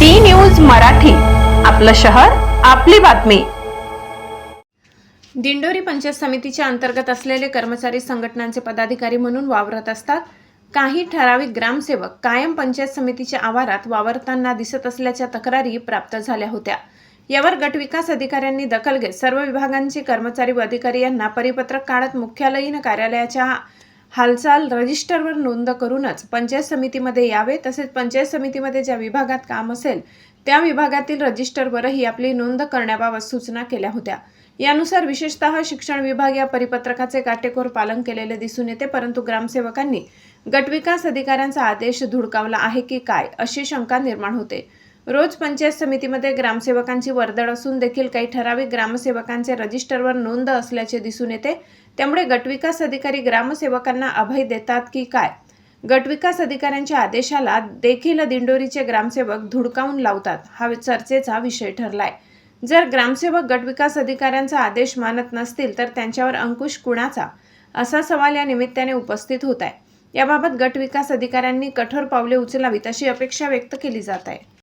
D news Marathi आपलं शहर आपली बातमी. दिंडोरी पंचायत समितीच्या अंतर्गत असलेले कर्मचारी संघटनांचे पदाधिकारी म्हणून वावरत असतात. काही ठराविक ग्रामसेवक कायम पंचायत समितीच्या आवारात वावरताना दिसत असल्याच्या तक्रारी प्राप्त झाल्या होत्या. यावर गटविकास अधिकाऱ्यांनी दखल घेत सर्व विभागांचे कर्मचारी व अधिकारी यांना परिपत्रक काढत मुख्यालयीन कार्यालयाच्या हालचाल रजिस्टरवर नोंद करूनच पंचायत समितीमध्ये यावे तसेच पंचायत समितीमध्ये ज्या विभागात काम असेल त्या विभागातील रजिस्टरवरही आपली नोंद करण्याबाबत सूचना केल्या होत्या. यानुसार विशेषतः शिक्षण विभाग या परिपत्रकाचे काटेकोर पालन केलेले दिसून येते परंतु ग्रामसेवकांनी गटविकास अधिकाऱ्यांचा आदेश धुडकावला आहे की काय अशी शंका निर्माण होते. रोज पंचायत समितीमध्ये ग्रामसेवकांची वर्दळ असून देखील काही ठराविक ग्रामसेवकांचे रजिस्टरवर नोंद असल्याचे दिसून येते. त्यामुळे गटविकास अधिकारी ग्रामसेवकांना अभय देतात की काय? गटविकास अधिकाऱ्यांच्या आदेशाला देखील दिंडोरीचे ग्रामसेवक धुडकावून लावतात हा चर्चेचा विषय ठरलाय. जर ग्रामसेवक गटविकास अधिकाऱ्यांचा आदेश मानत नसतील तर त्यांच्यावर अंकुश कुणाचा? असा सवाल या निमित्ताने उपस्थित होत आहे. याबाबत गटविकास अधिकाऱ्यांनी कठोर पावले उचलावीत अशी अपेक्षा व्यक्त केली जात आहे.